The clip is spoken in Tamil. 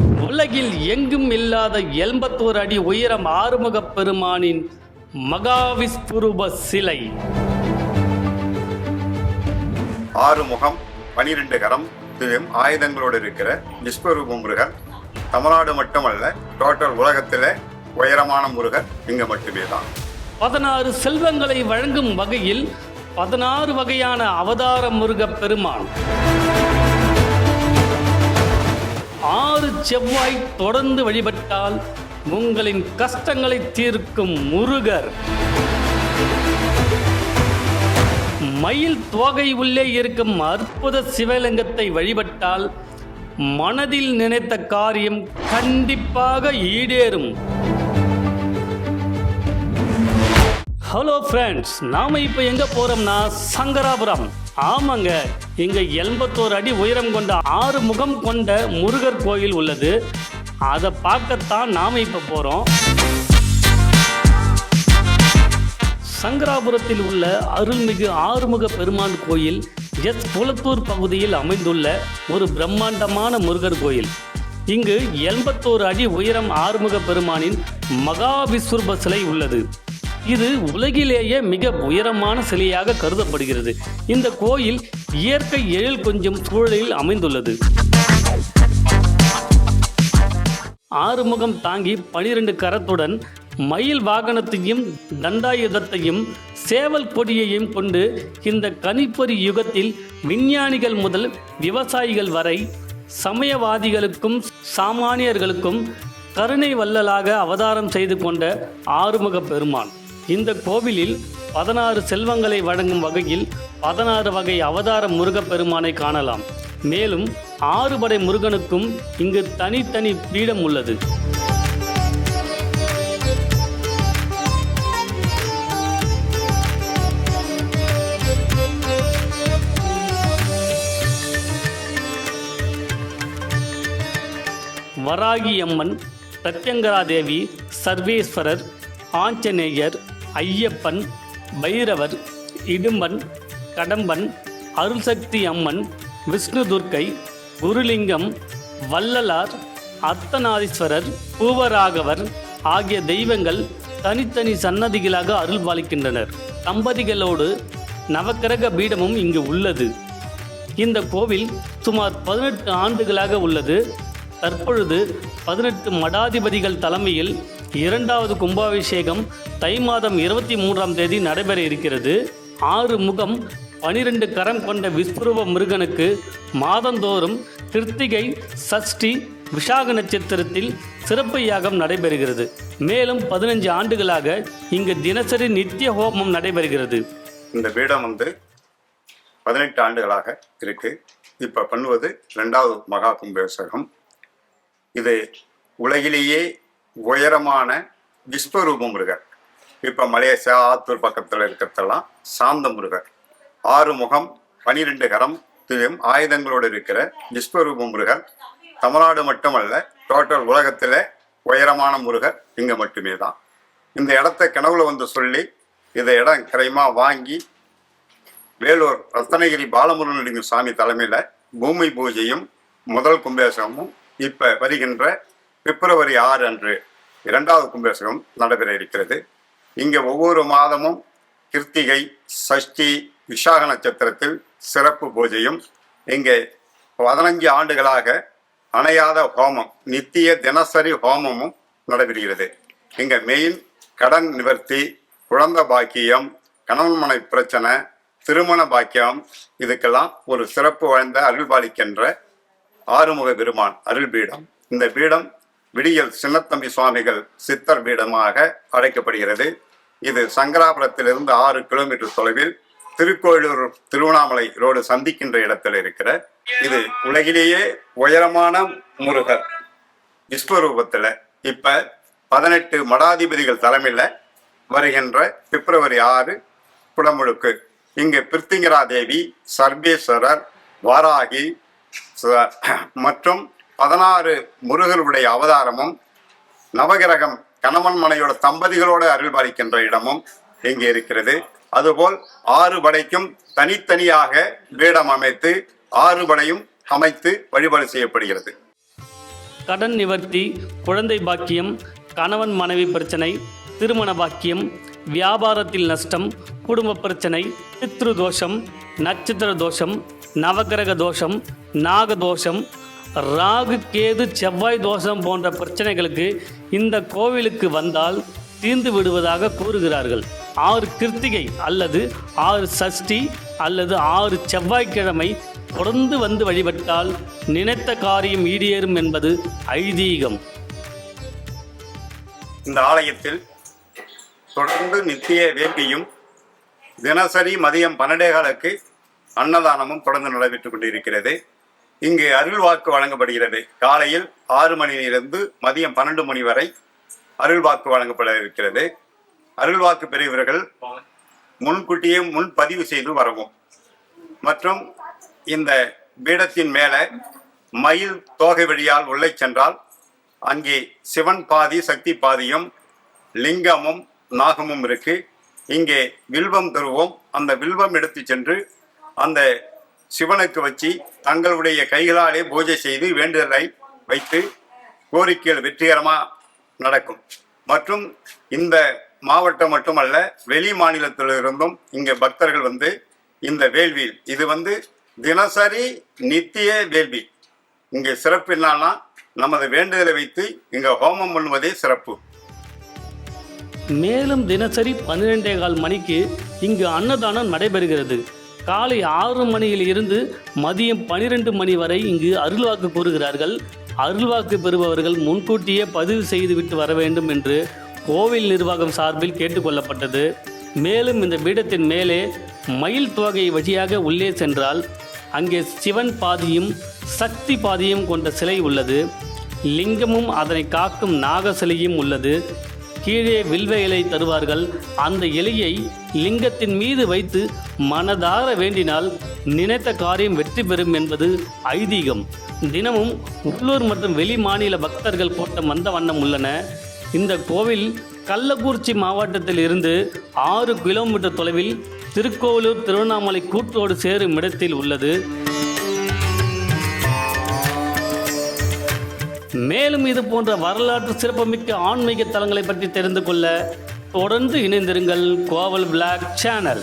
உலகில் எங்கும் இல்லாத எண்பத்தோரு அடி உயரம் ஆறுமுகப் பெருமானின் மகாவிஸ்வரூப சிலை. ஆறு முகம் பனிரெண்டு கரம் ஆயுதங்களோடு இருக்கிற விஸ்வரூப முருகர் தமிழ்நாடு மட்டுமல்ல டோட்டல் உலகத்திலே உயரமான முருகர் இங்க மட்டுமே தான். பதினாறு செல்வங்களை வழங்கும் வகையில் பதினாறு வகையான அவதார முருகப் பெருமான். செவ்வாய் தொடர்ந்து வழிபட்டால் உங்களின் கஷ்டங்களை தீர்க்கும் முருகர். மயில் தோகை உள்ளே இருக்கும் அற்புத சிவலிங்கத்தை வழிபட்டால் மனதில் நினைத்த காரியம் கண்டிப்பாக ஈடேறும். ஹலோ ஃப்ரெண்ட்ஸ் நாம இப்போ எங்க போறோம்னா சங்கராபுரம். ஆமாங்க. இங்க எண்பத்தோரு அடி உயரம் கொண்ட ஆறு முகம் கொண்ட முருகர் கோயில் உள்ளது. அதை பார்க்கத்தான் நாம இப்போ போறோம். சங்கராபுரத்தில் உள்ள அருள்மிகு ஆறுமுக பெருமான் கோயில் எஸ் குளத்தூர் பகுதியில் அமைந்துள்ள ஒரு பிரம்மாண்டமான முருகர் கோயில். இங்கு எண்பத்தோரு அடி உயரம் ஆறுமுக பெருமானின் மகாவிஸ்வரூப சிலை உள்ளது. இது உலகிலேயே மிக உயரமான சிலையாக கருதப்படுகிறது. இந்த கோயில் இயற்கை எழில் கொஞ்சம் சூழலில் அமைந்துள்ளது. ஆறுமுகம் தாங்கி பனிரெண்டு கரத்துடன் மயில் வாகனத்தையும் தண்டாயுதத்தையும் சேவல் கொடியையும் கொண்டு இந்த கணிப்பொறி யுகத்தில் விஞ்ஞானிகள் முதல் விவசாயிகள் வரை சமயவாதிகளுக்கும் சாமானியர்களுக்கும் கருணை வள்ளலாக அவதாரம் செய்து கொண்ட ஆறுமுக பெருமான். இந்த கோவிலில் பதினாறு செல்வங்களை வழங்கும் வகையில் பதினாறு வகை அவதார முருகப்பெருமானை காணலாம். மேலும் ஆறுபடை முருகனுக்கும் இங்கு தனித்தனி பீடம் உள்ளது. வராகி அம்மன் பிரத்யங்கரா தேவி சர்வேஸ்வரர் ஆஞ்சநேயர் ஐயப்பன் பைரவர் இடும்பன் கடம்பன் அருள்சக்தி அம்மன் விஷ்ணு துர்க்கை குருலிங்கம் வள்ளலார் அர்த்தநாதீஸ்வரர் பூவராகவர் ஆகிய தெய்வங்கள் தனித்தனி சன்னதிகளாக அருள்பாலிக்கின்றனர். தம்பதிகளோடு நவக்கிரக பீடமும் இங்கு உள்ளது. இந்த கோவில் சுமார் பதினெட்டு ஆண்டுகளாக உள்ளது. தற்பொழுது பதினெட்டு மடாதிபதிகள் தலைமையில் இரண்டாவது கும்பாபிஷேகம் தை மாதம் இருபத்தி மூன்றாம் தேதி நடைபெற இருக்கிறது. ஆறு முகம் பனிரெண்டு கரம் கொண்ட விஸ்வரூப முருகனுக்கு மாதந்தோறும் கிருத்திகை சஷ்டி விஷாக நட்சத்திரத்தில் சிறப்பு யாகம் நடைபெறுகிறது. மேலும் பதினஞ்சு ஆண்டுகளாக இங்கு தினசரி நித்திய ஹோமம் நடைபெறுகிறது. இந்த பீடம் வந்து பதினெட்டு ஆண்டுகளாக இருக்கு. இப்ப பண்ணுவது ரெண்டாவது மகா கும்பாபிஷேகம். இது உலகிலேயே உயரமான விஸ்வரூப முருகர். இப்ப மலேசியா ஆத்தூர் பக்கத்துல இருக்கிறதெல்லாம் சாந்த முருகர். ஆறு முகம் பனிரெண்டு கரம் திவ்யம் ஆயுதங்களோடு இருக்கிற விஸ்வரூப முருகர். தமிழ்நாடு மட்டுமல்ல டோட்டல் உலகத்துல உயரமான முருகர் இங்க மட்டுமே தான். இந்த இடத்த கனவுல வந்து சொல்லி இந்த இடம் கிரயமா வாங்கி வேலூர் ரத்தனகிரி பாலமுருகன் சாமி தலைமையில பூமி பூஜையும் முதல் கும்பேசமும் இப்ப வருகின்ற பிப்ரவரி ஆறு அன்று இரண்டாவது கும்பேசகம் நடைபெற இருக்கிறது. இங்கே ஒவ்வொரு மாதமும் கிருத்திகை சஷ்டி விஷாக நட்சத்திரத்தில் சிறப்பு பூஜையும் இங்கே பதினஞ்சு ஆண்டுகளாக அணையாத ஹோமம் நித்திய தினசரி ஹோமமும் நடைபெறுகிறது. இங்கே மெயின் கடன் நிவர்த்தி குழந்தை பாக்கியம் கணவன் மனை பிரச்சனை திருமண பாக்கியம் இதுக்கெல்லாம் ஒரு சிறப்பு வாய்ந்த அருள்பாலிக்கின்ற ஆறுமுக பெருமான் அருள் பீடம். இந்த பீடம் விடியல் சின்னத்தம்பி சுவாமிகள் சித்தர் பீடமாக அழைக்கப்படுகிறது. இது சங்கராபுரத்திலிருந்து ஆறு கிலோமீட்டர் தொலைவில் திருக்கோயிலூர் திருவண்ணாமலை ரோடு சந்திக்கின்ற இடத்தில் இருக்கிற இது உலகிலேயே உயரமான முருகர் விஸ்வரூபத்தில் இப்ப பதினெட்டு மடாதிபதிகள் தலைமையில் வருகின்ற பிப்ரவரி ஆறு குடமுழுக்கு. இங்கு பிருத்திங்கரா தேவி சர்வேஸ்வரர் வாராகி ச- மற்றும் பதினாறு முருகனுடைய அவதாரமும் நவகிரகம் கணவன் மனையோட தம்பதிகளோடு அருள் பாலிக்கின்ற இடமும் இங்கே இருக்கிறது. அதுபோல் ஆறு படைக்கும் தனித்தனியாக வேடம் அமைத்து ஆறு படையும் அமைத்து வழிபாடு செய்யப்படுகிறது. கடன் நிவர்த்தி குழந்தை பாக்கியம் கணவன் மனைவி பிரச்சனை திருமண பாக்கியம் வியாபாரத்தில் நஷ்டம் குடும்ப பிரச்சனை பித்ரு தோஷம் நட்சத்திர தோஷம் நவகிரக தோஷம் நாக தோஷம் ராகு கேது செவ்வாய் தோஷம் போன்ற பிரச்சனைகளுக்கு இந்த கோவிலுக்கு வந்தால் தீர்ந்து விடுவதாக கூறுகிறார்கள். ஆறு கிருத்திகை அல்லது ஆறு சஷ்டி அல்லது ஆறு செவ்வாய்க்கிழமை தொடர்ந்து வந்து வழிபட்டால் நினைத்த காரியம் ஈடேறும் என்பது ஐதீகம். இந்த ஆலயத்தில் தொடர்ந்து நித்திய வேள்வியும் தினசரி மதியம் பன்னெண்டே காலக்கு அன்னதானமும் தொடர்ந்து நடைபெற்றுக் கொண்டிருக்கிறது. இங்கு அருள்வாக்கு வழங்கப்படுகிறது. காலையில் ஆறு மணியிலிருந்து மதியம் பன்னெண்டு மணி வரை அருள்வாக்கு வழங்கப்பட இருக்கிறது. அருள்வாக்கு பெரியவர்கள் முன்கூட்டியே முன்பதிவு செய்து வரவும். மற்றும் இந்த பீடத்தின் மேலே மயில் தோகை வழியால் உள்ளே சென்றால் அங்கே சிவன் பாதி சக்தி பாதியும் லிங்கமும் நாகமும் இருக்கு. இங்கே வில்வம் தருவோம். அந்த வில்வம் எடுத்து சென்று அந்த சிவனுக்கு வச்சு தங்களுடைய கைகளாலே பூஜை செய்து வேண்டுதலை வைத்து கோரிக்கைகள் வெற்றிகரமாக நடக்கும். மற்றும் இந்த மாவட்டம் மட்டுமல்ல வெளி மாநிலத்திலிருந்தும் இங்கே பக்தர்கள் வந்து இந்த வேள்வி. இது வந்து தினசரி நித்திய வேள்வி. இங்கே சிறப்பு என்னன்னா நமது வேண்டுதலை வைத்து இங்கே ஹோமம் பண்ணுவதே சிறப்பு. மேலும் தினசரி பன்னிரெண்டே கால் மணிக்கு இங்கு அன்னதானம் நடைபெறுகிறது. காலை ஆறு மணியில் இருந்து மதியம் பனிரெண்டு மணி வரை இங்கு அருள்வாக்கு கூறுகிறார்கள். அருள்வாக்கு பெறுபவர்கள் முன்கூட்டியே பதிவு செய்துவிட்டு வர வேண்டும் என்று கோவில் நிர்வாகம் சார்பில் கேட்டுக்கொள்ளப்பட்டது மேலும் இந்த பீடத்தின் மேலே மயில் தோகை வழியாக உள்ளே சென்றால் அங்கே சிவன் பாதியும் சக்தி பாதியும் கொண்ட சிலை உள்ளது. லிங்கமும் அதனை காக்கும் நாக சிலையும் உள்ளது. கீழே வில்வ இலை தருவார்கள். அந்த இலையை லிங்கத்தின் மீது வைத்து மனதார வேண்டினால் நினைத்த காரியம் வெற்றி பெறும் என்பது ஐதீகம். தினமும் உள்ளூர் மற்றும் வெளி மாநில பக்தர்கள் கூட்டம் வந்த வண்ணம் உள்ளன. இந்த கோவில் கள்ளக்குறிச்சி மாவட்டத்தில் இருந்து ஆறு கிலோமீட்டர் தொலைவில் திருக்கோவிலூர் திருவண்ணாமலை கூட்டோடு சேரும் இடத்தில் உள்ளது. மேலும் இது போன்ற வரலாற்று சிறப்புமிக்க ஆன்மீக தலங்களை பற்றி தெரிந்து கொள்ள தொடர்ந்து இணைந்திருங்கள் கோவல் பிளாக் சேனல்